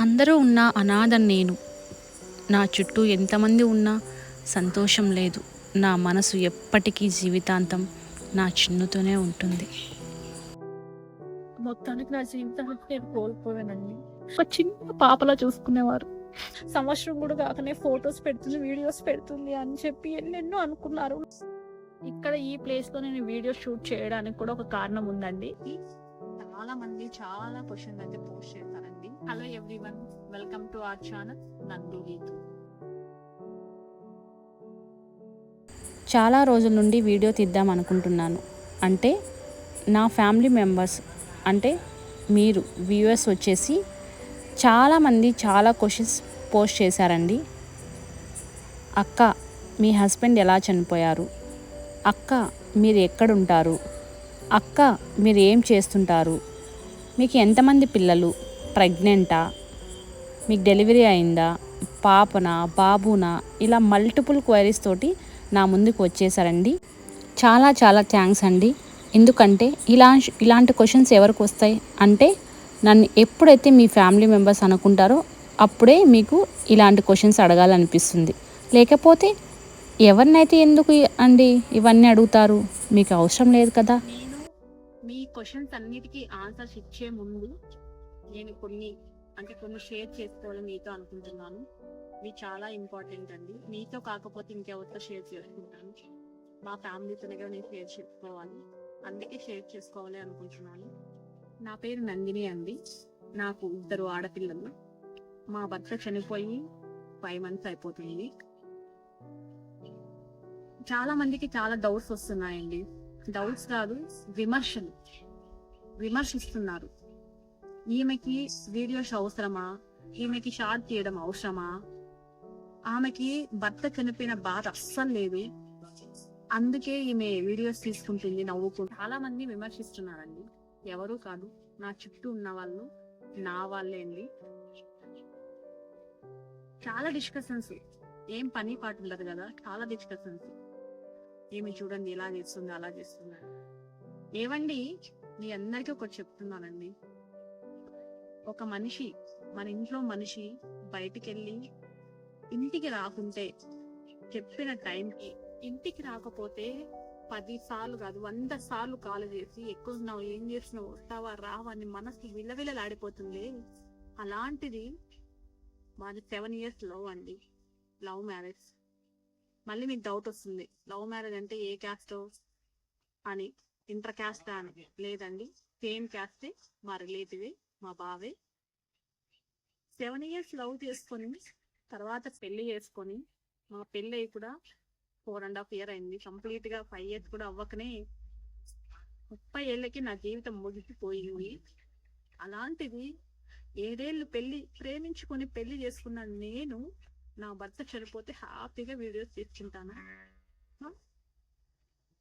అందరూ ఉన్న అనాథం నేను. నా చుట్టూ ఎంతమంది ఉన్నా సంతోషం లేదు. నా మనసు ఎప్పటికీ జీవితాంతం నా చిన్నుతోనే ఉంటుంది. మొత్తానికి నా జీవితానికి నేను కోల్పోయానండి. ఒక చిన్న పాపలా చూసుకునేవారు. సంవత్సరం కూడా కాకనే ఫొటోస్ పెడుతుంది వీడియోస్ పెడుతుంది అని చెప్పి ఎన్నెన్నో అనుకున్నారు. ఇక్కడ ఈ ప్లేస్లో నేను వీడియో షూట్ చేయడానికి కూడా ఒక కారణం ఉందండి. చాలా మంది చాలా క్వశ్చన్ అయితే పోస్ట్ చేస్తారు. Hello everyone welcome to our channel Nandu Geetu చాలా రోజుల నుండి వీడియో తీద్దాం అనుకుంటున్నాను. అంటే నా ఫ్యామిలీ మెంబర్స్ అంటే మీరు వ్యూవర్స్ వచ్చేసి చాలామంది చాలా క్వశ్చన్స్ పోస్ట్ చేశారండి. అక్క మీ హస్బెండ్ ఎలా చనిపోయారు? అక్క మీరు ఎక్కడుంటారు? అక్క మీరు ఏం చేస్తుంటారు? మీకు ఎంతమంది పిల్లలు? ప్రెగ్నెంటా? మీకు డెలివరీ అయిందా? పాపనా? బాబునా? ఇలా మల్టిపుల్ క్వైరీస్ తోటి నా ముందుకు వచ్చేసారండి చాలా చాలా థ్యాంక్స్ అండి. ఎందుకంటే ఇలా ఇలాంటి క్వశ్చన్స్ ఎవరికి వస్తాయి? అంటే నన్ను ఎప్పుడైతే మీ ఫ్యామిలీ మెంబర్స్ అనుకుంటారో అప్పుడే మీకు ఇలాంటి క్వశ్చన్స్ అడగాలనిపిస్తుంది. లేకపోతే ఎవరినైతే ఎందుకు అండి ఇవన్నీ అడుగుతారు? మీకు అవసరం లేదు కదా. మీ క్వశ్చన్స్ అన్నిటికీ ఆన్సర్స్ ఇచ్చే ముందు నేను కొన్ని అంటే కొన్ని షేర్ చేసుకోవాలని మీతో అనుకుంటున్నాను. ఇవి చాలా ఇంపార్టెంట్ అండి. మీతో కాకపోతే ఇంకెవరితో షేర్ చేసుకుంటాను. మా ఫ్యామిలీతో కూడా నేను షేర్ చేసుకోవాలి. అందుకే షేర్ చేసుకోవాలి అనుకుంటున్నాను. నా పేరు నందిని అండి. నాకు ఇద్దరు ఆడపిల్లలు. మా భర్త చనిపోయి ఫైవ్ మంత్స్ అయిపోతుంది. చాలా మందికి చాలా డౌట్స్ వస్తున్నాయండి. డౌట్స్ కాదు విమర్శలు. విమర్శిస్తున్నారు. ఈమెకి వీడియోస్ అవసరమా? ఈమెకి షార్ట్ చేయడం అవసరమా? ఆమెకి భర్త చనిపోయిన బాధ అస్సలు లేదు. అందుకే ఈమె వీడియోస్ తీసుకుంటుంది నవ్వుకుంటుంది చాలా మంది విమర్శిస్తున్నారండి. ఎవరు కాదు. నా చుట్టూ ఉన్న వాళ్ళు నా వాళ్ళే అండి. చాలా డిస్కషన్స్ ఏం పని పాటు ఉండదు కదా. చాలా డిస్కషన్స్ ఏమి చూడండి ఇలా చేస్తుంది అలా చేస్తుంది ఏవండి? మీ అందరికీ ఒకటి చెప్తున్నానండి. ఒక మనిషి మన ఇంట్లో మనిషి బయటికి వెళ్ళి ఇంటికి రాకుంటే చెప్పిన టైంకి ఇంటికి రాకపోతే పది సార్లు కాదు వంద సార్లు కాల్ చేసి ఎక్కువ ఏం చేస్తున్నావు వస్తావా రావా అని మనసు విలవిలలాడిపోతుంది. అలాంటిది మాది సెవెన్ ఇయర్స్ లవ్ అండి. లవ్ మ్యారేజ్ మళ్ళీ మీకు డౌట్ వస్తుంది. లవ్ మ్యారేజ్ అంటే ఏ క్యాస్ట్ అని ఇంటర్ క్యాస్ట్ అని లేదండి సేమ్ క్యాస్ట్ మా రిలేటివే మా బావే. సెవెన్ ఇయర్స్ లవ్ చేసుకొని తర్వాత పెళ్ళి చేసుకొని మా పెళ్ళి కూడా ఫోర్ అండ్ హాఫ్ ఇయర్ అయింది. కంప్లీట్గా ఫైవ్ ఇయర్స్ కూడా అవ్వకనే ముప్పై ఏళ్ళకి నా జీవితం ముగిసిపోయింది. అలాంటిది ఏడేళ్ళు పెళ్ళి ప్రేమించుకొని పెళ్ళి చేసుకున్న నేను నా భర్త చనిపోతే హ్యాపీగా వీడియోస్ తీసుకుంటాను.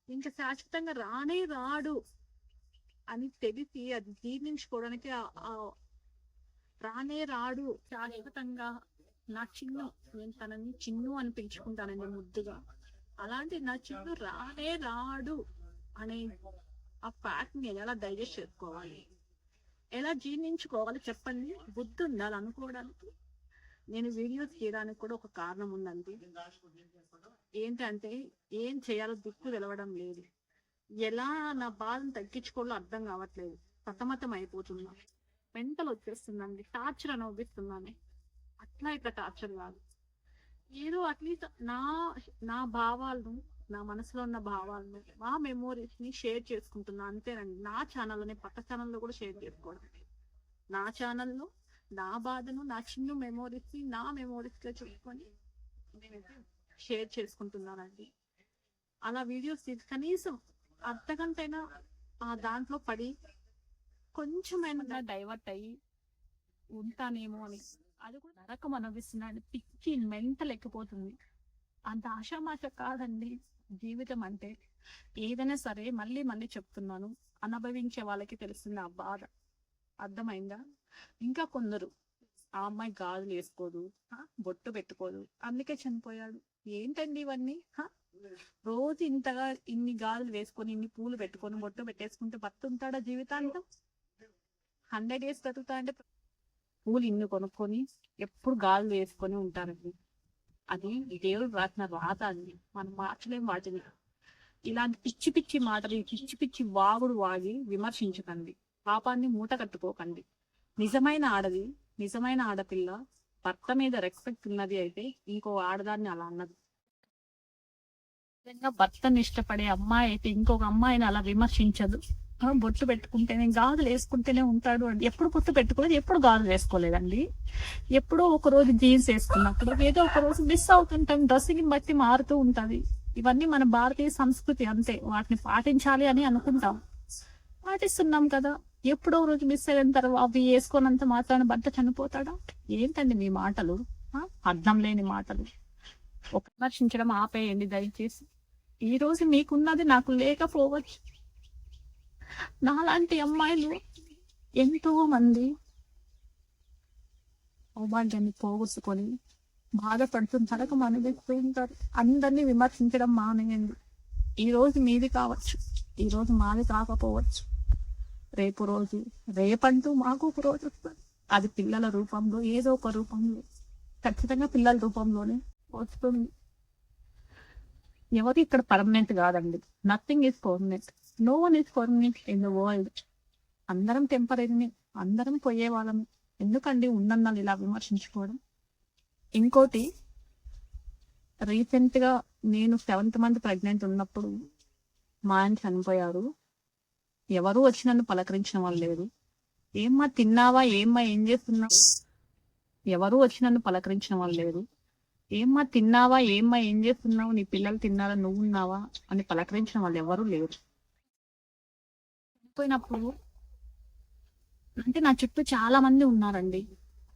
ఇంకా శాశ్వతంగా రానే రాడు. అని తెలిసి అది జీర్ణించుకోవడానికి రానే రాడు. శాశ్వతంగా నా చిన్ను నేను తనని చిన్ను అని పిలుచుకుంటానండి ముద్దుగా. అలాంటి నా చిన్ను రానే రాడు అనే ఆ ఫ్యాక్ట్ నేను ఎలా డైజెస్ట్ చేసుకోవాలి? ఎలా జీర్ణించుకోవాలి చెప్పండి? బుద్ధి ఉండాలి అనుకోవడానికి. నేను వీడియోస్ చేయడానికి కూడా ఒక కారణం ఉందండి. ఏంటంటే ఏం చేయాలో దిక్కు తెలవడం లేదు. ఎలా నా బాధను తగ్గించుకోవాలో అర్థం కావట్లేదు. సతమతం అయిపోతున్నా మెంటల్ వచ్చేస్తుందండి. టార్చర్ అనుభవిస్తున్నాను అట్లా ఇట్లా టార్చర్ కాదు. ఏదో అట్లీస్ట్ నా నా భావాలను నా మనసులో ఉన్న భావాలను మా మెమోరీస్ని షేర్ చేసుకుంటున్నా. అంతేనండి. నా ఛానల్లోనే పక్క ఛానల్లో కూడా షేర్ చేసుకోవడం. నా ఛానల్లో నా బాధను నా చిన్న మెమోరీస్ని నా మెమోరీస్గా చెప్పుకొని నేనైతే షేర్ చేసుకుంటున్నానండి. అలా వీడియోస్ తీసి కనీసం అర్ధగంటైనా ఆ దాంట్లో పడి కొంచెమైనా డైవర్ట్ అయ్యి ఉంటానేమో అని. అది కూడా నరకం అనిపిస్తున్నాడు పిచ్చి మెంట లెక్కిపోతుంది అంత ఆషామాష కాదండి జీవితం అంటే. ఏదైనా సరే మళ్ళీ మళ్ళీ చెప్తున్నాను. అనుభవించే వాళ్ళకి తెలుస్తుంది ఆ బాధ. అర్థమైందా? ఇంకా కొందరు ఆ అమ్మాయి గాజులు వేసుకోదు ఆ, బొట్టు పెట్టుకోదు అందుకే చనిపోయాడు. ఏంటండి ఇవన్నీ? రోజు ఇంతగా ఇన్ని గాజులు వేసుకొని ఇన్ని పూలు పెట్టుకొని బొట్టు పెట్టేసుకుంటే భర్త ఉంటాడా జీవితాంతం? హండ్రెడ్ ఇయర్స్ బతుకుతా అంటే పూలు ఇన్ని కొనుక్కొని ఎప్పుడు గాలు వేసుకొని ఉంటారండి. అది దేవుడు రాసిన రాత అండి. మనం మార్చలేం వాటిని. ఇలాంటి పిచ్చి పిచ్చి మాటలు పిచ్చి పిచ్చి వాగుడు వాగి విమర్శించకండి. పాపాన్ని మూట కట్టుకోకండి. నిజమైన ఆడది నిజమైన ఆడపిల్ల భర్త మీద రెస్పెక్ట్ ఉన్నది అయితే ఇంకో ఆడదాన్ని అలా అన్నది. నిజంగా భర్తను ఇష్టపడే అమ్మాయి అయితే ఇంకొక అమ్మాయిని అలా విమర్శించదు. ఆ, బొట్టు పెట్టుకుంటేనే గాజులు వేసుకుంటేనే ఉంటాడు అండి ఎప్పుడు బొట్టు పెట్టుకోలేదు ఎప్పుడు గాజులు వేసుకోలేదండి. ఎప్పుడో ఒక రోజు జీన్స్ వేసుకున్నప్పుడు ఏదో ఒక రోజు మిస్ అవుతుంటాం డ్రెస్సింగ్ బట్టి మారుతూ ఉంటది. ఇవన్నీ మన భారతీయ సంస్కృతి అంతే. వాటిని పాటించాలి అని అనుకుంటాం. పాటిస్తున్నాం కదా. ఎప్పుడో రోజు మిస్ అయిన తర్వాత అవి వేసుకోనంత మాత్రాన భర్త చనిపోతాడా? ఏంటండి మీ మాటలు? అర్థం లేని మాటలు. ఒక విమర్శించడం ఆపేయండి దయచేసి. ఈరోజు మీకున్నది నాకు లేకపోవచ్చు నాలాంటి అమ్మాయిలు ఎంతో మంది సౌభాగ్యాన్ని పోగొట్టుకొని బాధపడుతూ నరకం అనుభవిస్తుంటారు అందరినీ విమర్శించడం మానేయండి. ఈ రోజు మీది కావచ్చు ఈ రోజు మాది కాకపోవచ్చు. రేపు రోజు రేపంటూ మాకు ఒక రోజు వస్తుంది. అది పిల్లల రూపంలో ఏదో ఒక రూపంలో ఖచ్చితంగా పిల్లల రూపంలోనే వస్తుంది. ఎవరు ఇక్కడ పర్మనెంట్ కాదండి. Nothing is permanent no one is permanent in the world అందరం టెంపరీని అందరం పోయే వాళ్ళం ఎందుకండి ఉండన్నాను ఇలా విమర్శించుకోవడం? ఇంకోటి రీసెంట్గా నేను సెవెంత్ మంత్ ప్రెగ్నెంట్ ఉన్నప్పుడు మా ఆయన చనిపోయారు. ఎవరు వచ్చి నన్ను పలకరించిన వాళ్ళు లేరు. ఏమ్మా తిన్నావా? ఏమ్మా? ఏం చేస్తున్నావు? ఎవరు వచ్చి నన్ను పలకరించిన వాళ్ళు లేరు. ఏమ్మా తిన్నావా? ఏమ్మా? ఏం చేస్తున్నావు? నీ పిల్లలు తిన్నారా? నువ్వు ఉన్నావా? అని పలకరించిన వాళ్ళు ఎవరూ లేరు. చనిపోయినప్పుడు అంటే నా చుట్టూ చాలా మంది ఉన్నారండి.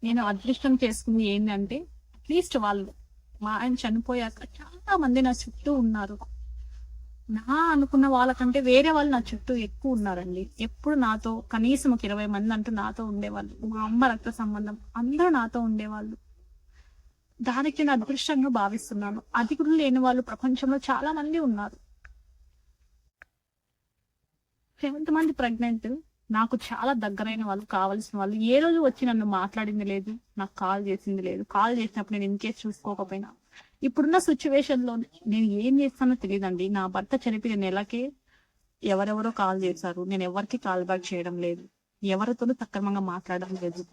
నేను అదృష్టం చేసుకుంది ఏంటంటే అట్లీస్ట్ వాళ్ళు మా ఆయన చనిపోయాక చాలా మంది నా చుట్టూ ఉన్నారు. నా అనుకున్న వాళ్ళకంటే వేరే వాళ్ళు నా చుట్టూ ఎక్కువ ఉన్నారండి. ఎప్పుడు నాతో కనీసం ఒక ఇరవై మంది అంటూ నాతో ఉండేవాళ్ళు. మా అమ్మ రక్త సంబంధం అందరూ నాతో ఉండేవాళ్ళు. దానికి నేను అదృష్టంగా భావిస్తున్నాను. అధికులు లేని వాళ్ళు ప్రపంచంలో చాలా మంది ఉన్నారు. సెవెంత్ మంది ప్రెగ్నెంట్ నాకు చాలా దగ్గరైన వాళ్ళు కావాల్సిన వాళ్ళు. ఏ రోజు వచ్చి నన్ను మాట్లాడింది లేదు నాకు కాల్ చేసింది లేదు. కాల్ చేసినప్పుడు నేను ఇన్కేస్ చూసుకోకపోయినా. ఇప్పుడున్న సిచ్యువేషన్లో నేను ఏం చేస్తానో తెలియదండి. నా భర్త చనిపోయిన నెలకే ఎవరెవరో కాల్ చేశారు. నేను ఎవరికి కాల్ బ్యాక్ చేయడం లేదు. ఎవరితోనూ సక్రమంగా మాట్లాడడం లేదు.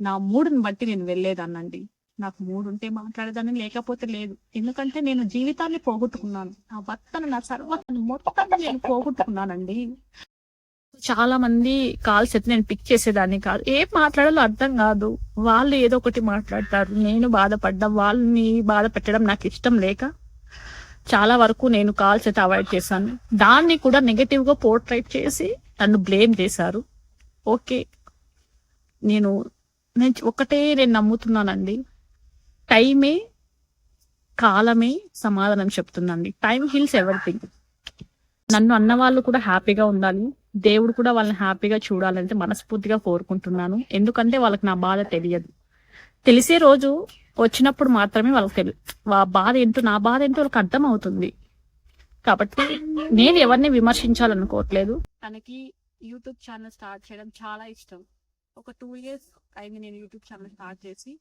నా మూడుని బట్టి నేను వెళ్ళేదాన్నండి. నాకు మూడు ఉంటే మాట్లాడేదాన్ని లేకపోతే లేదు. ఎందుకంటే నేను జీవితాన్ని పోగొట్టుకున్నాను. నా భర్తను నా సర్వతను మొత్తం నేను పోగొట్టుకున్నానండి. చాలా మంది కాల్స్ అయితే నేను పిక్ చేసేదాన్ని కాదు. ఏం మాట్లాడాలో అర్థం కాదు. వాళ్ళు ఏదో ఒకటి మాట్లాడతారు. నేను బాధపడ్డం వాళ్ళని బాధ పెట్టడం నాకు ఇష్టం లేక చాలా వరకు నేను కాల్స్ అయితే అవాయిడ్ చేశాను. దాన్ని కూడా నెగటివ్గా పోర్ట్రైట్ చేసి నన్ను బ్లేమ్ చేశారు. ఓకే. నేను నేను ఒకటే నేను నమ్ముతున్నానండి. టైమే కాలమే సమాధానం చెప్తుందండి. Time heals everything. నన్ను అన్న వాళ్ళు కూడా హ్యాపీగా ఉండాలి. దేవుడు కూడా వాళ్ళని హ్యాపీగా చూడాలంటే మనస్ఫూర్తిగా కోరుకుంటున్నాను. ఎందుకంటే వాళ్ళకి నా బాధ తెలియదు. తెలిసే రోజు వచ్చినప్పుడు మాత్రమే వాళ్ళకి తెలి బాధ ఏంటో నా బాధ ఏంటో వాళ్ళకి అర్థం అవుతుంది కాబట్టి నేను ఎవరిని విమర్శించాలనుకోవట్లేదు. తనకి యూట్యూబ్ ఛానల్ స్టార్ట్ చేయడం చాలా ఇష్టం. ఒక టూ ఇయర్స్ అయింది నేను యూట్యూబ్ ఛానల్ స్టార్ట్ చేసి.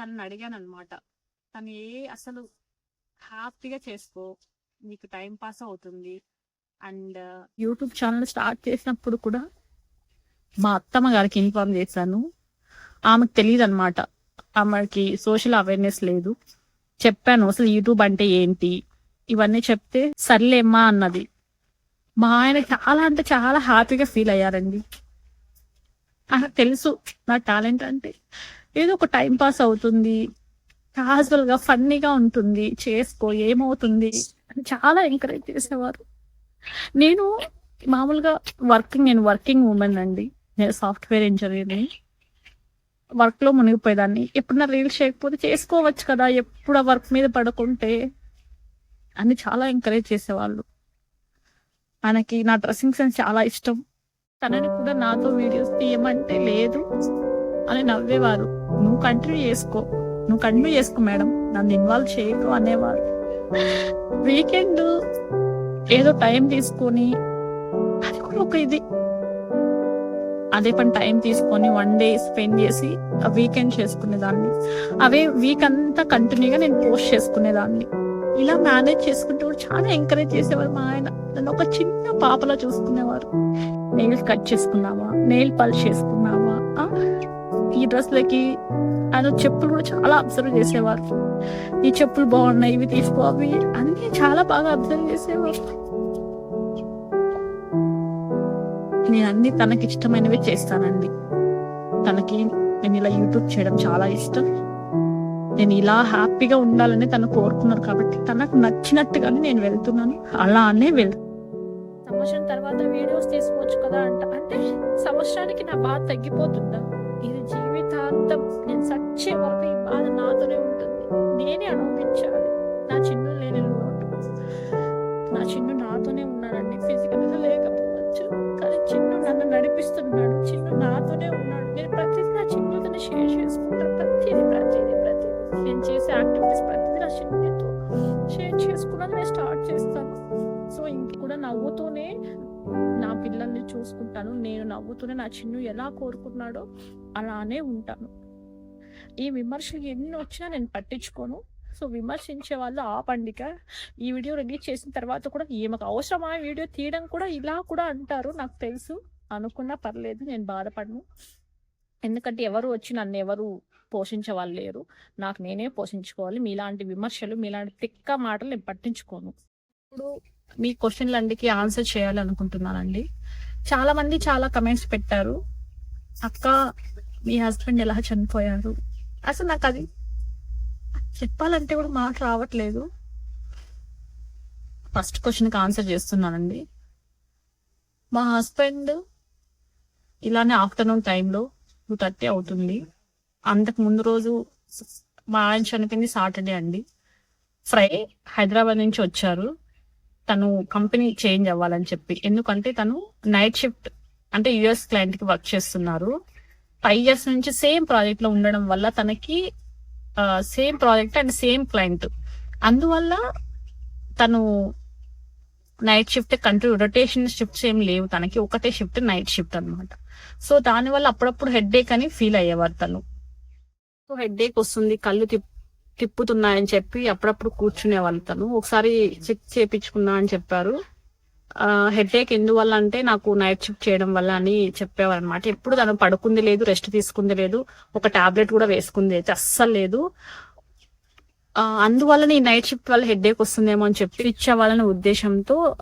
తనని అడిగాను అనమాట తను ఏ అసలు హ్యాపీగా చేసుకో నీకు టైం పాస్ అవుతుంది అండ్ యూట్యూబ్ ఛానల్ స్టార్ట్ చేసినప్పుడు కూడా మా అత్తమ్మ గారికి ఇన్ఫార్మ్ చేశాను. ఆమెకు తెలియదు అనమాట ఆమెకి సోషల్ అవేర్నెస్ లేదు. చెప్పాను అసలు యూట్యూబ్ అంటే ఏంటి? ఇవన్నీ చెప్తే సర్లేమ్మా అన్నది. మా ఆయన చాలా అంటే చాలా హ్యాపీగా ఫీల్ అయ్యారండి. తెలుసు నా టాలెంట్ అంటే. ఏదో ఒక టైం పాస్ అవుతుంది. క్యాజువల్గా ఫన్నీగా ఉంటుంది. చేసుకో ఏమవుతుంది? అని చాలా ఎంకరేజ్ చేసేవారు. నేను మామూలుగా వర్కింగ్ నేను వర్కింగ్ ఉమెన్ అండి. నేను సాఫ్ట్వేర్ ఇంజనీర్ని వర్క్లో మునిగిపోయేదాన్ని. ఎప్పుడన్నా రీల్స్ చేయకపోతే చేసుకోవచ్చు కదా ఎప్పుడు ఆ వర్క్ మీద పడుకుంటే అని చాలా ఎంకరేజ్ చేసేవాళ్ళు. ఆయనకి నా డ్రెస్సింగ్ సెన్స్ చాలా ఇష్టం. తనని కూడా నాతో వీడియోస్ తీయమంటే లేదు అని నవ్వేవారు. నువ్వు కంటిన్యూ చేసుకో. నువ్వు కంటిన్యూ చేసుకో మేడం. నన్ను ఇన్వాల్వ్ చేయకు అనేవారు వీకెండ్ ఏదో టైం తీసుకొని అది కూడా ఒక ఇది. అదే పని టైం తీసుకొని వన్ డే స్పెండ్ చేసి వీకెండ్ చేసుకునేదాన్ని. అవే వీక్ అంతా కంటిన్యూగా నేను పోస్ట్ చేసుకునేదాన్ని. ఇలా మేనేజ్ చేసుకుంటూ కూడా చాలా ఎంకరేజ్ చేసేవారు మా ఆయన. నన్ను ఒక చిన్న పాపలా చూసుకునేవారు. నెయిల్స్ కట్ చేసుకున్నావా? నెయిల్ పాలిష్ చేసుకున్నావా? ఈ డ్రెస్లకి ఆయన చెప్పులు కూడా చాలా అబ్జర్వ్ చేసేవారు. ఈ చెప్పులు బాగున్నాయి ఇవి తీసుకో అవి అన్ని చాలా బాగా అబ్జర్వ్ చేసేవారు. నేను అన్ని తనకి ఇష్టమైనవి చేస్తానండి. తనకి నేను ఇలా యూట్యూబ్ చేయడం చాలా ఇష్టం. నేను ఇలా హ్యాపీగా ఉండాలని తను కోరుకున్నారు కాబట్టి తనకు నచ్చినట్టుగానే నేను వెళ్తున్నాను. అలానే వెళ్తాను సంవత్సరం తర్వాత వీడియోస్ తీసుకోవచ్చు కదా అంట. అంటే సంవత్సరానికి నా బాధ తగ్గిపోతుందా? వచ్చే వరకు ఈ బాధ నాతోనే ఉంటుంది. నేనే అనుభవించాలి. నా చిన్ను లేని లోటు. నా చిన్ను నాతోనే ఉన్నాడండి ఫిజికల్గా లేకపోవచ్చు. కానీ చిన్ను నన్ను నడిపిస్తున్నాడు. చిన్ను నాతోనే ఉన్నాడు. నేను ప్రతిదీ నా చిన్నుతో షేర్ చేసుకుంటాను ప్రతిదీ ప్రతిదీ ప్రతిదీ. నేను చేసే యాక్టివిటీస్ ప్రతిదీ నా చిన్నుతో షేర్ చేసుకున్నాను నేను స్టార్ట్ చేస్తాను. సో ఇంక కూడా నవ్వుతూనే నా పిల్లల్ని చూసుకుంటాను. నేను నవ్వుతూనే నా చిన్ను ఎలా కోరుకున్నాడో అలానే ఉంటాను. ఈ విమర్శలు ఎన్ని వచ్చినా నేను పట్టించుకోను. సో విమర్శించే వాళ్ళు ఆ పండిక ఈ వీడియో రిలీజ్ చేసిన తర్వాత కూడా ఈమెకు అవసరమా? వీడియో తీయడం కూడా ఇలా కూడా అంటారు నాకు తెలుసు. అనుకున్నా పర్లేదు నేను బాధపడను. ఎందుకంటే ఎవరు వచ్చి నన్ను ఎవరు పోషించే వాళ్ళు లేరు. నాకు నేనే పోషించుకోవాలి. మీలాంటి విమర్శలు మీలాంటి తిక్క మాటలు నేను పట్టించుకోను. ఇప్పుడు మీ క్వశ్చన్లు అన్నిటికీ ఆన్సర్ చేయాలనుకుంటున్నానండి. చాలా మంది చాలా కమెంట్స్ పెట్టారు. అక్క మీ హస్బెండ్ ఎలా చనిపోయారు? అసలు నాకు అది చెప్పాలంటే కూడా మాట రావట్లేదు. ఫస్ట్ క్వశ్చన్కి ఆన్సర్ చేస్తున్నానండి. మా హస్బెండ్ ఇలానే ఆఫ్టర్నూన్ టైంలో టూ థర్టీ అవుతుంది. అంతకు ముందు రోజు మా ఆయన చనిపోయింది సాటర్డే అండి. ఫ్రై హైదరాబాద్ నుంచి వచ్చారు. తను కంపెనీ చేంజ్ అవ్వాలని చెప్పి. ఎందుకంటే తను నైట్ షిఫ్ట్ అంటే యుఎస్ క్లయింట్కి వర్క్ చేస్తున్నారు. ఫైవ్ ఇయర్స్ నుంచి సేమ్ ప్రాజెక్ట్లో ఉండడం వల్ల తనకి same project and same client అందువల్ల తను night shift country rotation shifts ఏం లేవు. తనకి ఒకటే షిఫ్ట్ నైట్ షిఫ్ట్ అన్నమాట. సో దానివల్ల అప్పుడప్పుడు హెడ్ ఏక్ అని ఫీల్ అయ్యేవారు తను. సో హెడ్ ఏక్ వస్తుంది కళ్ళు తిప్ తిప్పుతున్నాయని చెప్పి అప్పుడప్పుడు కూర్చునే వాళ్ళు తను. ఒకసారి చెక్ చేయించుకున్నా అని చెప్పారు. హెడ్ ఏక్ ఎందువల్ల అంటే నాకు నైట్ షిఫ్ట్ చేయడం వల్ల అని చెప్పేవారు అనమాట ఎప్పుడు తను పడుకుంది లేదు రెస్ట్ తీసుకుంది లేదు ఒక టాబ్లెట్ కూడా వేసుకుంది అయితే అస్సలు లేదు. అందువల్ల ఈ నైట్ షిఫ్ట్ వల్ల హెడ్ ఏక్ వస్తుందేమో అని చెప్పి ఇచ్చేవాళ్ళని ఉద్దేశంతో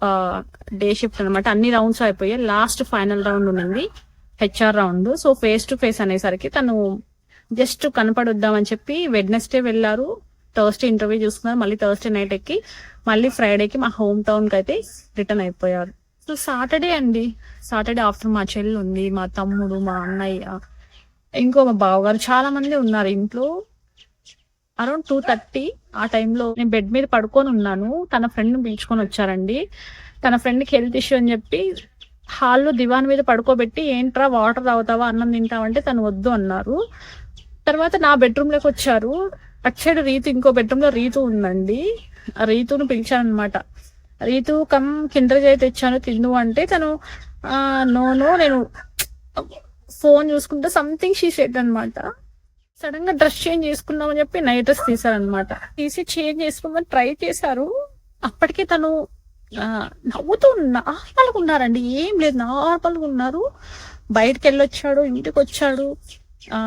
డే షిఫ్ట్ అనమాట అన్ని రౌండ్స్ అయిపోయాయి. లాస్ట్ ఫైనల్ రౌండ్ ఉన్నింది HR round so face to face అనేసరికి తను జస్ట్ కనపడొద్దామని చెప్పి వెడ్నెస్డే వెళ్ళారు. థర్స్డే ఇంటర్వ్యూ చూసుకున్నారు. మళ్ళీ థర్స్డే నైట్ ఎక్కి మళ్ళీ ఫ్రైడేకి మా హోమ్ టౌన్కి అయితే రిటర్న్ అయిపోయారు. సో సాటర్డే అండి. సాటర్డే ఆఫ్టర్ మా చెల్లి ఉంది మా తమ్ముడు మా అన్నయ్య ఇంకో మా బావగారు చాలా మంది ఉన్నారు ఇంట్లో. అరౌండ్ టూ థర్టీ ఆ టైంలో నేను బెడ్ మీద పడుకొని ఉన్నాను. తన ఫ్రెండ్ని పిలుచుకొని వచ్చారండి. తన ఫ్రెండ్కి హెల్త్ ఇష్యూ అని చెప్పి హాల్లో దివాన్ మీద పడుకోబెట్టి ఏంట్రా వాటర్ తాగుతావా? అన్నం తింటావంటే తను వద్దు అన్నారు. తర్వాత నా బెడ్రూమ్లోకి వచ్చారు. అటు సైడ్ రీతు ఇంకో బెడ్రూమ్లో రీతు ఉందండి. రీతును రీతును పిలిచానమాట రీతు కమ్ కిండర్ జై తెచ్చాను తిను అంటే తను "ఆ, నో నో నేను ఫోన్ చూసుకుంటే సంథింగ్ షీ సెట్ అనమాట సడన్గా డ్రెస్ చేంజ్ చేసుకుందామని చెప్పి నైట్ డ్రెస్ తీసారనమాట తీసి చేంజ్ చేసుకుందాం ట్రై చేశారు. అప్పటికే తను ఆ, నవ్వుతూ నార్మల్గా ఉన్నారండి ఏం లేదు నార్మల్గా ఉన్నారు బయటకు వెళ్ళొచ్చాడు ఇంటికి వచ్చాడు ఆ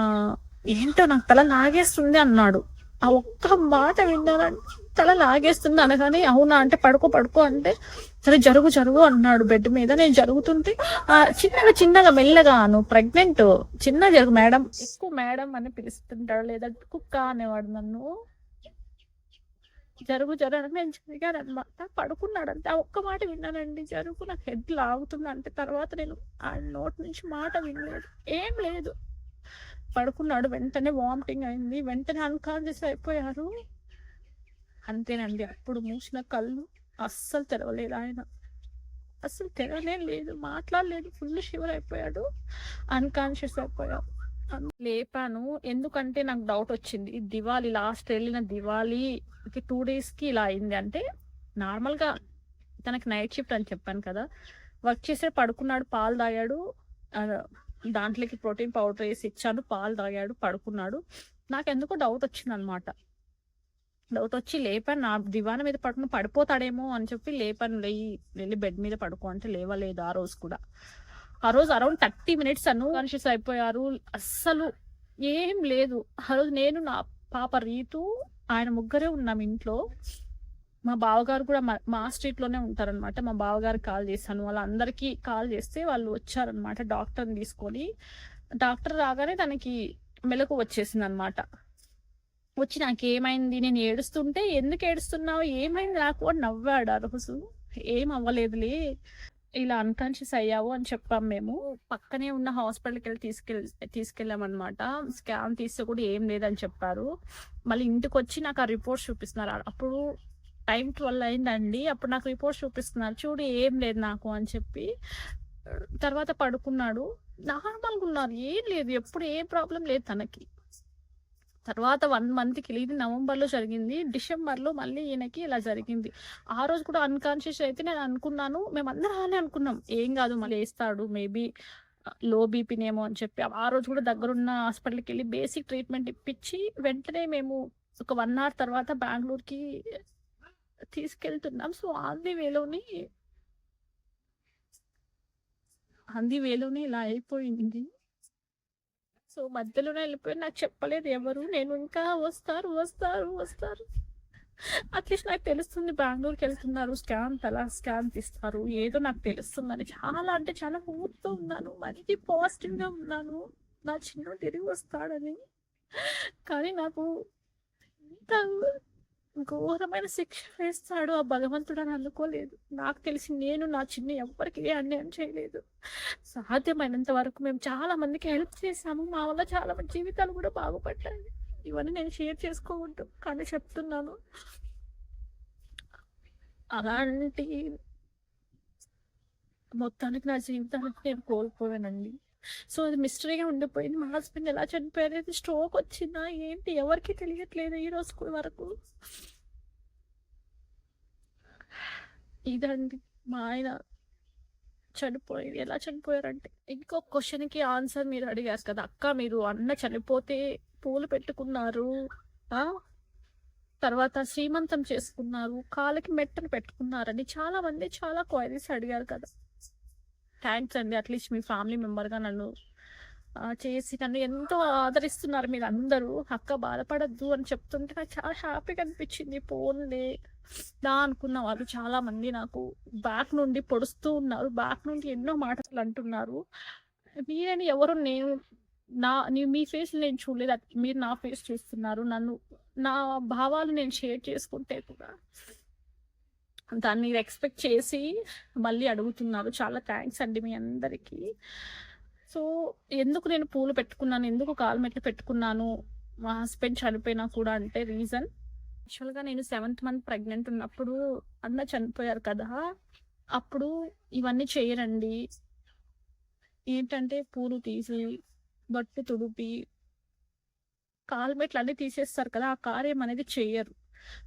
ఏంటో నాకు తల లాగేస్తుంది అన్నాడు. ఆ ఒక్క మాట విన్నానంటే తల లాగేస్తుంది అనగానే అవునా అంటే పడుకో పడుకో అంటే సరే జరుగు జరుగు అన్నాడు బెడ్ మీద. నేను జరుగుతుంటే ఆ చిన్నగా చిన్నగా మెల్లగా నువ్వు ప్రెగ్నెంట్ చిన్న జరుగు మేడం ఎక్కువ మేడం అని పిలుస్తుంటాడు లేదా కుక్క అనేవాడు నన్ను. జరుగు జరుగు అని నేను జరిగాను అనమాట పడుకున్నాడు అంతే ఆ ఒక్క మాట విన్నానండి. జరుగు నాకు హెడ్ లాగుతుంది అంటే తర్వాత నేను ఆ నోట్ నుంచి మాట వినలేదు. ఏం లేదు. పడుకున్నాడు వెంటనే వామిటింగ్ అయింది. వెంటనే అన్కాన్షియస్ అయిపోయారు. అంతేనండి. అప్పుడు మూసిన కళ్ళు అస్సలు తెరవలేదు ఆయన. అస్సలు తెరవలే లేదు. మాట్లాడలేదు. ఫుల్ షివర్ అయిపోయాడు అన్కాన్షియస్ అయిపోయాడు లేపాను. ఎందుకంటే నాకు డౌట్ వచ్చింది. దివాళి దివాళీ లాస్ట్ వెళ్ళిన దివాళీకి టూ కి ఇలా అయింది. అంటే నార్మల్గా తనకి నైట్ షిఫ్ట్ అని చెప్పాను కదా. వర్క్ చేసే పడుకున్నాడు. పాలు తాగాడు. దాంట్లోకి ప్రోటీన్ పౌడర్ వేసి ఇచ్చాను. పాలు తాగాడు. పడుకున్నాడు. నాకు ఎందుకో డౌట్ వచ్చింది అనమాట డౌట్ వచ్చి లేపాను నా దివాన మీద పడుకుని పడిపోతాడేమో అని చెప్పి లేపాను లేయి వెళ్ళి బెడ్ మీద పడుకో అంటే లేవలేదు ఆ రోజు కూడా. ఆ రోజు around thirty minutes unconscious అయిపోయారు. అస్సలు ఏం లేదు. ఆ రోజు నేను నా పాప రీతు ఆయన ముగ్గురే ఉన్నాం ఇంట్లో. మా బావగారు కూడా మా- మా స్ట్రీట్లోనే ఉంటారనమాట మా బావగారికి కాల్ చేశాను. వాళ్ళందరికీ కాల్ చేస్తే వాళ్ళు వచ్చారనమాట డాక్టర్ని తీసుకొని. డాక్టర్ రాగానే తనకి మెలకు వచ్చేసింది అనమాట వచ్చి నాకు ఏమైంది నేను ఏడుస్తుంటే ఎందుకు ఏడుస్తున్నావు? ఏమైంది నాకు? అని నవ్వాడు ఆ రోజు. ఏం అవ్వలేదులే. ఇలా అన్కాన్షియస్ అయ్యావు అని చెప్పాం మేము. పక్కనే ఉన్న హాస్పిటల్కి వెళ్ళి తీసుకెళ్ తీసుకెళ్ళామన్నమాట. స్కాన్ తీస్తే కూడా ఏం లేదని చెప్పారు. మళ్ళీ ఇంటికి వచ్చి నాకు ఆ రిపోర్ట్స్ చూపిస్తున్నారు. అప్పుడు టైం ట్వెల్వ్ అయిందండి. అప్పుడు నాకు రిపోర్ట్స్ చూపిస్తున్నారు. చూడు ఏం లేదు నాకు అని చెప్పి. తర్వాత పడుకున్నాడు. నార్మల్గా ఉన్నారు. ఏం లేదు. ఎప్పుడు ఏ ప్రాబ్లం లేదు తనకి. తర్వాత వన్ మంత్కి ఇది నవంబర్లో జరిగింది. డిసెంబర్లో మళ్ళీ ఈయనకి ఇలా జరిగింది. ఆ రోజు కూడా అన్కాన్షియస్ అయితే నేను అనుకున్నాను. మేమందరం అలానే అనుకున్నాం. ఏం కాదు మళ్ళీ వేస్తాడు మేబీ లో బీపీనేమో అని చెప్పి. ఆ రోజు కూడా దగ్గరున్న హాస్పిటల్కి వెళ్ళి బేసిక్ ట్రీట్మెంట్ ఇప్పించి వెంటనే మేము ఒక వన్ అవర్ తర్వాత బెంగళూరుకి తీసుకెళ్తున్నాం. సో ఆంది వేలోని అంది వేలోనే ఇలా అయిపోయింది. సో మధ్యలోనే వెళ్ళిపోయి నాకు చెప్పలేదు ఎవరు. నేను ఇంకా వస్తారు వస్తారు వస్తారు. అట్లీస్ట్ నాకు తెలుస్తుంది బెంగళూరుకి వెళ్తున్నారు. స్కాన్ అలా స్కాన్ తీస్తారు. ఏదో నాకు తెలుస్తుందని. చాలా అంటే చాలా మూడ్తో ఉన్నాను. మంచి పాజిటివ్గా ఉన్నాను. నా చిన్న తిరిగి వస్తాడని. కానీ నాకు ఇంత ఘోరమైన శిక్ష వేస్తాడు ఆ భగవంతుడు అని అనుకోలేదు. నాకు తెలిసి నేను నా చిన్న ఎవ్వరికి ఏ అన్యాయం చేయలేదు. సాధ్యమైనంత వరకు మేము చాలా మందికి హెల్ప్ చేశాము. మా వల్ల చాలా మంది జీవితాలు కూడా బాగుపడ్డాయి. ఇవన్నీ నేను షేర్ చేసుకోవద్దు. కానీ చెప్తున్నాను. అలాంటి మొత్తానికి నా జీవితానికి నేను కోల్పోయానండి. సో అది మిస్టరీగా ఉండిపోయింది. మా హస్బెండ్ ఎలా చనిపోయారు ఇది స్ట్రోక్ వచ్చిందా ఏంటి? ఎవరికి తెలియట్లేదు ఈ రోజు వరకు. ఇదండి మా ఆయన చనిపోయింది. ఎలా చనిపోయారంటే ఇంకో క్వశ్చన్కి ఆన్సర్ మీరు అడిగారు కదా అక్క మీరు అన్న చనిపోతే పూలు పెట్టుకున్నారు తర్వాత శ్రీమంతం చేసుకున్నారు కాళ్ళకి మెట్టను పెట్టుకున్నారని చాలా మంది చాలా క్వైరీస్ అడిగారు కదా. థ్యాంక్స్ అండి. అట్లీస్ట్ మీ ఫ్యామిలీ మెంబర్గా నన్ను చేసి నన్ను ఎంతో ఆదరిస్తున్నారు మీరు అందరూ. అక్క బాధపడద్దు అని చెప్తుంటే నాకు చాలా హ్యాపీగా అనిపించింది. పోన్లే. దా అనుకున్న వాళ్ళు చాలా మంది నాకు బ్యాక్ నుండి పొడుస్తూ ఉన్నారు. బ్యాక్ నుండి ఎన్నో మాటలు అంటున్నారు. మీరని ఎవరు నేను నా నీ మీ ఫేస్ నేను చూడలేదు. మీరు నా ఫేస్ చూస్తున్నారు. నన్ను నా భావాలు నేను షేర్ చేసుకుంటే కూడా దాన్ని ఎక్స్పెక్ట్ చేసి మళ్ళీ అడుగుతున్నారు. చాలా థ్యాంక్స్ అండి మీ అందరికీ. సో ఎందుకు నేను పూలు పెట్టుకున్నాను? ఎందుకు కాల్మెట్లు పెట్టుకున్నాను? మా హస్బెండ్ చనిపోయినా కూడా అంటే రీజన్? యాక్చువల్గా నేను సెవెంత్ మంత్ ప్రెగ్నెంట్ ఉన్నప్పుడు అన్న చనిపోయారు కదా. అప్పుడు ఇవన్నీ చేయరండి. ఏంటంటే పూలు తీసి బట్టు తుడిపి కాల్మెట్లు అన్నీ తీసేస్తారు కదా. ఆ కార్యం అనేది చేయరు.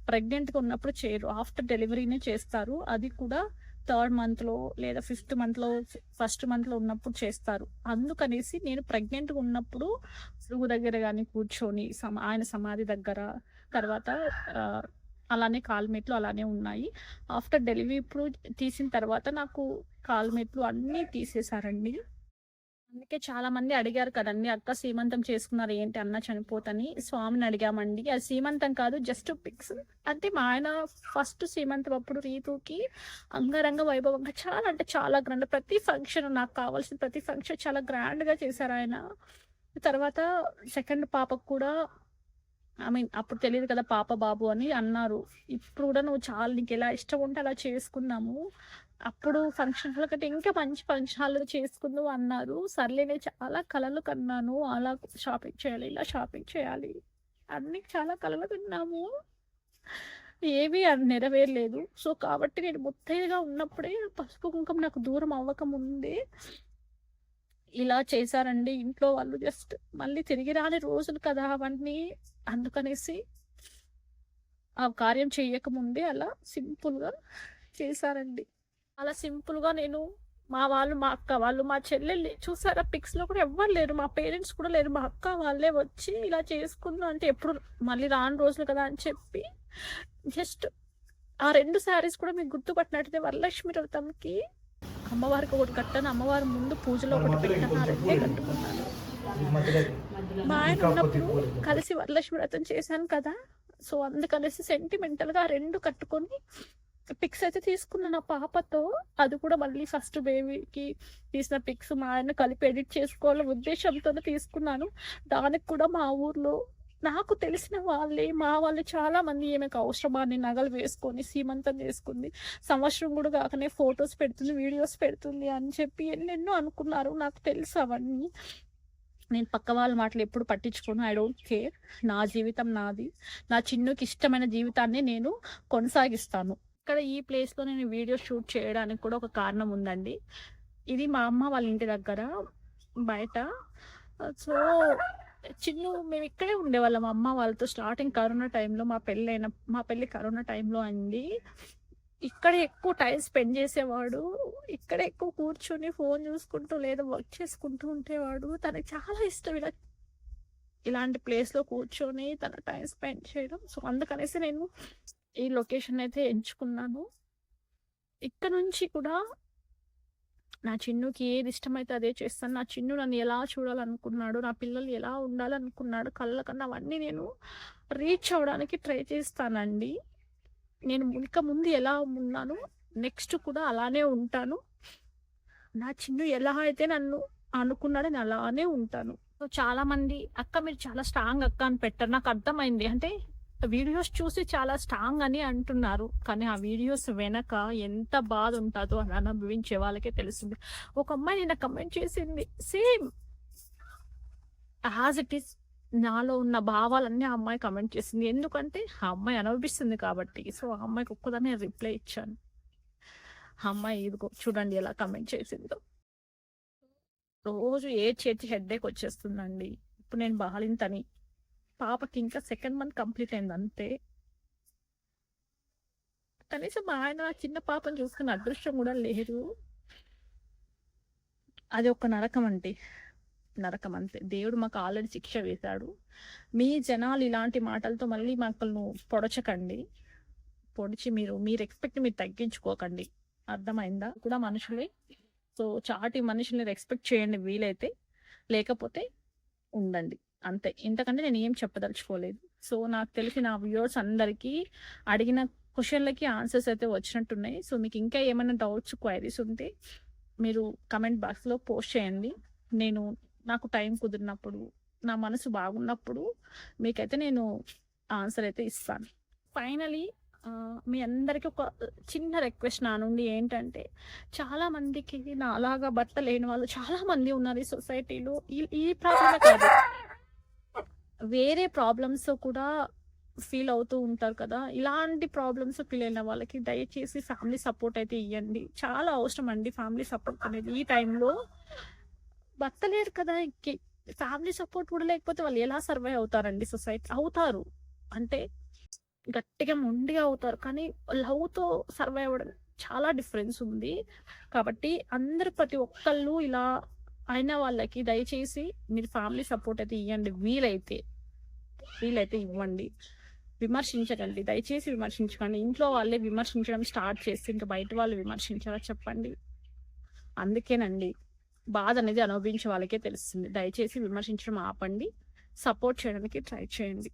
ప్రెగ్నెంట్గా ఉన్నప్పుడు చేయరు. ఆఫ్టర్ డెలివరీనే చేస్తారు. అది కూడా థర్డ్ మంత్లో లేదా ఫిఫ్త్ మంత్లో ఫస్ట్ మంత్లో ఉన్నప్పుడు చేస్తారు. అందుకనేసి నేను ప్రెగ్నెంట్గా ఉన్నప్పుడు పురుగు దగ్గర కానీ కూర్చొని సమ ఆయన సమాధి దగ్గర తర్వాత అలానే కాల్మెట్లు అలానే ఉన్నాయి. ఆఫ్టర్ డెలివరీ ఇప్పుడు తీసిన తర్వాత నాకు కాల్మెట్లు అన్నీ తీసేశారండి. అందుకే చాలా మంది అడిగారు కదండి అక్క సీమంతం చేసుకున్నారు ఏంటి? అన్న చనిపోతని. స్వామిని అడిగామండి. అది సీమంతం కాదు జస్ట్ పిక్స్. అంటే మా ఆయన ఫస్ట్ సీమంతం అప్పుడు రీతుకి అంగరంగ వైభవంగా చాలా అంటే చాలా గ్రాండ్ ప్రతి ఫంక్షన్ నాకు కావాల్సిన ప్రతి ఫంక్షన్ చాలా గ్రాండ్గా చేశారు ఆయన. తర్వాత సెకండ్ పాపకు కూడా ఐ మీన్ అప్పుడు తెలియదు కదా పాప బాబు అని అన్నారు. ఇప్పుడు కూడా నువ్వు చాలా నీకు ఎలా ఇష్టం ఉంటే అలా చేసుకున్నాము. అప్పుడు ఫంక్షన్ హాల్ కంటే ఇంకా మంచి ఫంక్షన్ హాల్ చేసుకుందాం అన్నారు. సర్లే నేను చాలా కలలు కన్నాను. అలా షాపింగ్ చేయాలి ఇలా షాపింగ్ చేయాలి. అన్ని చాలా కలలు కన్నాము. ఏమీ అది నెరవేరలేదు. సో కాబట్టి నేను ముత్తైదుగా ఉన్నప్పుడే పసుపు కుంకుమ నాకు దూరం అవ్వక ముందే ఇలా చేశారండి ఇంట్లో వాళ్ళు. జస్ట్ మళ్ళీ తిరిగి రాని రోజులు కదా అవన్నీ. అందుకనేసి ఆ కార్యం చేయక ముందే అలా సింపుల్గా చేశారండి. అలా సింపుల్గా నేను మా వాళ్ళు మా అక్క వాళ్ళు మా చెల్లెళ్ళు చూసారా? పిక్స్లో కూడా ఎవ్వరు లేరు. మా పేరెంట్స్ కూడా లేరు. మా అక్క వాళ్ళే వచ్చి ఇలా చేసుకుందాం అంటే ఎప్పుడు మళ్ళీ రాని రోజులు కదా అని చెప్పి జస్ట్ ఆ రెండు శారీస్ కూడా మీకు గుర్తుపట్టినట్టయితే వరలక్ష్మి వ్రతంకి అమ్మవారికి ఒకటి కట్టాను. అమ్మవారి ముందు పూజలో ఒకటి పెట్టాను ఆ రెండే కట్టుకున్నాను. మా ఆయన ఉన్నప్పుడు కలిసి వరలక్ష్మి వ్రతం చేశాను కదా. సో అందుకనేసి సెంటిమెంటల్గా ఆ రెండు కట్టుకొని పిక్స్ అయితే తీసుకున్న నా పాపతో. అది కూడా మళ్ళీ ఫస్ట్ బేబీకి తీసిన పిక్స్ మా ఆయన కలిపి ఎడిట్ చేసుకోవాలనే ఉద్దేశంతోనే తీసుకున్నాను. దానికి కూడా మా ఊర్లో నాకు తెలిసిన వాళ్ళే మా వాళ్ళు చాలా మంది ఈమెకు అవసరమాన్ని నగలు వేసుకొని సీమంతం చేసుకుంది. సంవత్సరం కూడా కాకనే ఫొటోస్ పెడుతుంది వీడియోస్ పెడుతుంది అని చెప్పి ఎన్నెన్నో అనుకున్నారు. నాకు తెలుసు అవన్నీ. నేను పక్క వాళ్ళ మాటలు ఎప్పుడు పట్టించుకోను. ఐ డోంట్ కేర్ నా జీవితం నాది. నా చిన్నుకి ఇష్టమైన జీవితాన్ని నేను కొనసాగిస్తాను. ఇక్కడ ఈ ప్లేస్లో నేను వీడియో షూట్ చేయడానికి కూడా ఒక కారణం ఉందండి. ఇది మా అమ్మ వాళ్ళ ఇంటి దగ్గర బయట. సో చిన్న మేము ఇక్కడే ఉండేవాళ్ళం. మా అమ్మ వాళ్ళతో స్టార్టింగ్ కరోనా టైంలో మా పెళ్ళైన మా పెళ్ళి కరోనా టైంలో అండి. ఇక్కడ ఎక్కువ టైం స్పెండ్ చేసేవాడు. ఇక్కడ ఎక్కువ కూర్చొని ఫోన్ చూసుకుంటూ లేదా వర్క్ చేసుకుంటూ ఉండేవాడు. తనకి చాలా ఇష్టం ఇలా ఇలాంటి ప్లేస్లో కూర్చొని తన టైం స్పెండ్ చేయడం. సో అందుకనేసి నేను ఈ లొకేషన్ అయితే ఎంచుకున్నాను. ఇక్కడ నుంచి కూడా నా చిన్నుకి ఏది ఇష్టమైతే అదే చేస్తాను. నా చిన్ను నన్ను ఎలా చూడాలనుకున్నాడు నా పిల్లలు ఎలా ఉండాలనుకున్నాడు కళ్ళకన్నా అవన్నీ నేను రీచ్ అవ్వడానికి ట్రై చేస్తానండి. నేను ఇంకా ముందు ఎలా ఉన్నాను నెక్స్ట్ కూడా అలానే ఉంటాను. నా చిన్ను ఎలా అయితే నన్ను అనుకున్నాడో నేను అలానే ఉంటాను. సో చాలా మంది అక్క మీరు చాలా స్ట్రాంగ్ అక్క అని పెట్టారు. నాకు అర్థమైంది. అంటే వీడియోస్ చూసి చాలా స్ట్రాంగ్ అని అంటున్నారు. కానీ ఆ వీడియోస్ వెనక ఎంత బాధ ఉంటుందో అని అనుభవించే వాళ్ళకే తెలుస్తుంది. ఒక అమ్మాయి నిన్న కమెంట్ చేసింది సేమ్ యాజ్ ఇట్ ఈస్ నాలో ఉన్న భావాలన్నీ ఆ అమ్మాయి కమెంట్ చేసింది. ఎందుకంటే ఆ అమ్మాయి అనుభవిస్తుంది కాబట్టి. సో ఆ అమ్మాయికి ఒక్కదానే రిప్లై ఇచ్చాను. ఆ అమ్మాయి ఇదిగో చూడండి ఎలా కమెంట్ చేసిందో. రోజు ఏ చేతి హెడ్ఏక్ వచ్చేస్తుందండి. ఇప్పుడు నేను బాలింతని. పాపకి ఇంకా సెకండ్ మంత్ కంప్లీట్ అయింది అంతే కనీసం మా ఆయన చిన్న పాపను చూసుకునే అదృష్టం కూడా లేదు. అది ఒక నరకం అండి. నరకం అంతే. దేవుడు మాకు ఆల్రెడీ శిక్ష వేశాడు. మీ జనాలు ఇలాంటి మాటలతో మళ్ళీ మాకు పొడచకండి. పొడిచి మీరు మీరు ఎక్స్పెక్ట్ మీరు తగ్గించుకోకండి. అర్థమైందా? కూడా మనుషులే. సో చాటి మనుషుల్ని రెస్పెక్ట్ చేయండి వీలైతే. లేకపోతే ఉండండి. అంతే. ఇంతకంటే నేను ఏం చెప్పదలుచుకోలేదు. సో నాకు తెలిసి నా వ్యూవర్స్ అందరికీ అడిగిన క్వశ్చన్లకి ఆన్సర్స్ అయితే వచ్చినట్టున్నాయి. సో మీకు ఇంకా ఏమైనా డౌట్స్ క్వైరీస్ ఉంటే మీరు కమెంట్ బాక్స్లో పోస్ట్ చేయండి. నేను నాకు టైం కుదిరినప్పుడు నా మనసు బాగున్నప్పుడు మీకైతే నేను ఆన్సర్ అయితే ఇస్తాను. ఫైనలీ మీ అందరికీ ఒక చిన్న రిక్వెస్ట్ నా నుండి ఏంటంటే చాలా మందికి నా అలాగా భర్త లేని వాళ్ళు చాలా మంది ఉన్నారు ఈ సొసైటీలో. ఈ ఈ ప్రాబ్లమే కాదు. వేరే ప్రాబ్లమ్స్ కూడా ఫీల్ అవుతూ ఉంటారు కదా. ఇలాంటి ప్రాబ్లమ్స్ ఫీల్ అయిన వాళ్ళకి దయచేసి ఫ్యామిలీ సపోర్ట్ అయితే ఇవ్వండి చాలా అవసరం అండి ఫ్యామిలీ సపోర్ట్ అనేది. ఈ టైంలో భర్త లేరు కదా ఫ్యామిలీ సపోర్ట్ కూడా లేకపోతే వాళ్ళు ఎలా సర్వైవ్ అవుతారండి సొసైటీ? అవుతారు. అంటే గట్టిగా మొండిగా అవుతారు. కానీ లవ్తో సర్వైవ్ అవ్వడం చాలా డిఫరెన్స్ ఉంది. కాబట్టి అందరు ప్రతి ఒక్కళ్ళు ఇలా అయిన వాళ్ళకి దయచేసి మీరు ఫ్యామిలీ సపోర్ట్ అయితే ఇవ్వండి వీలైతే. వీలైతే ఇవ్వండి. విమర్శించకండి. దయచేసి విమర్శించకండి. ఇంట్లో వాళ్ళే విమర్శించడం స్టార్ట్ చేస్తే ఇంకా బయట వాళ్ళు విమర్శించారా చెప్పండి. అందుకేనండి. బాధ అనేది అనుభవించే వాళ్ళకే తెలుస్తుంది. దయచేసి విమర్శించడం ఆపండి. సపోర్ట్ చేయడానికి ట్రై చేయండి.